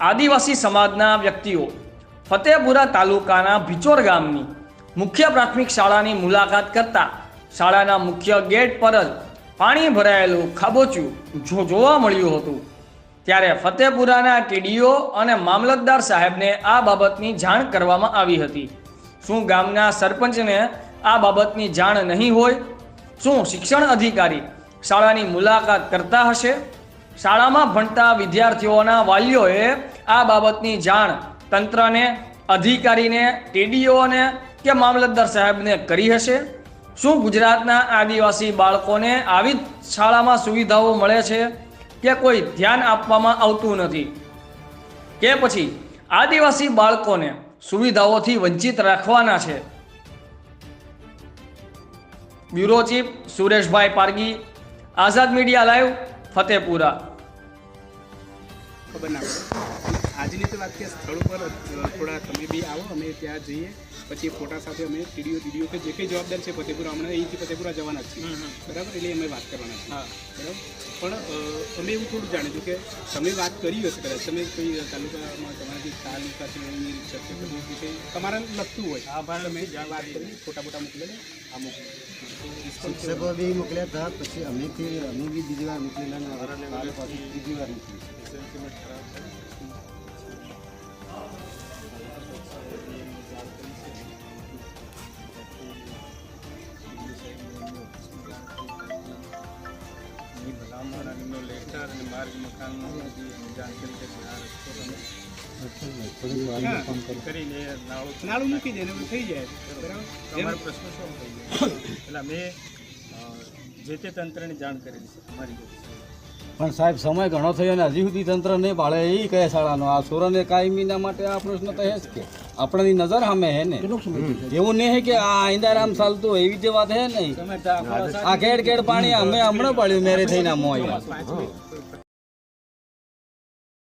આદિવાસી સમાજના વ્યક્તિઓ ફતેપુરા તાલુકાના ભિચોર ગામની મુખ્ય પ્રાથમિક શાળાની મુલાકાત કરતા શાળાના મુખ્ય ગેટ પર જ પાણી ભરાયેલું ખાબોચિયું જો જોવા મળ્યું હતું. ત્યારે ફતેપુરાના ટીડીઓ અને મામલતદાર સાહેબને આ બાબતની જાણ કરવામાં આવી હતી. શું ગામના સરપંચને આ બાબતની જાણ નહીં હોય? શું શિક્ષણ અધિકારી શાળાની મુલાકાત કરતા હશે? શાળામાં ભણતા વિદ્યાર્થીઓના વાલીઓએ આ બાબતની જાણ તંત્રને, અધિકારીને, ટીડીઓને કે મામલતદાર સાહેબને કરી હશે? શું ગુજરાતના આદિવાસી બાળકોને આવી શાળામાં સુવિધાઓ મળે છે કે કોઈ ધ્યાન આપવામાં આવતું નથી? કે પછી આદિવાસી બાળકોને સુવિધાઓથી વંચિત રાખવાના છે? Bureau chief Sureshbhai Pargi, Azad media live Fatepura. ખબર ના આજની તો વાત કે સ્થળ ઉપર થોડા તમે બી આવો અમે ત્યાં જઈએ. પછી ફોટા સાથે અમે ટીડીઓ ટીડીઓ કે જે કંઈ જવાબદાર છે ફતેપુરા હમણાં અહીંથી ફતેપુરા જવાના છીએ. બરાબર? એટલે અમે વાત કરવાના છીએ. બરાબર? પણ તમે અમે એવું થોડું જાણીશું કે તમે વાત કરી હશે કદાચ. તમે કોઈ તાલુકામાં તમારાથી જે તાલુકા છે તમારે લગતું હોય. તમે વાત કરી ફોટા ફોટા મોકલીને આ મોકલો શિક્ષકો બી મોકલ્યા હતા પછી અમે તે અમે બી બીજી વાર મોકલેલા ને હવે કાલે પાછું બીજી વાર મોકલી નાળું મૂકી દે એવું થઈ જાય. બરાબર? તમારો પ્રશ્ન શું થઈ જાય એટલે અમે જે તે તંત્રની જાણ કરેલી છે અમારી. પણ સાહેબ સમય ઘણો થયો અને હજી સુધી તંત્ર નહીં પાળે એ કયા શાળાનો આ સોરને કાયમીના માટે આ પ્રશ્ન તો હે કે. આપણાની નજર સામે હે ને. એવું નહીં હે કે આ આઈંદારામ ચાલતું હોય એવી જે વાત હે નહીં. આ ઘેડ ઘેડ પાણી અમે હમણાં પાડ્યું મેરે થઈને મિનિટ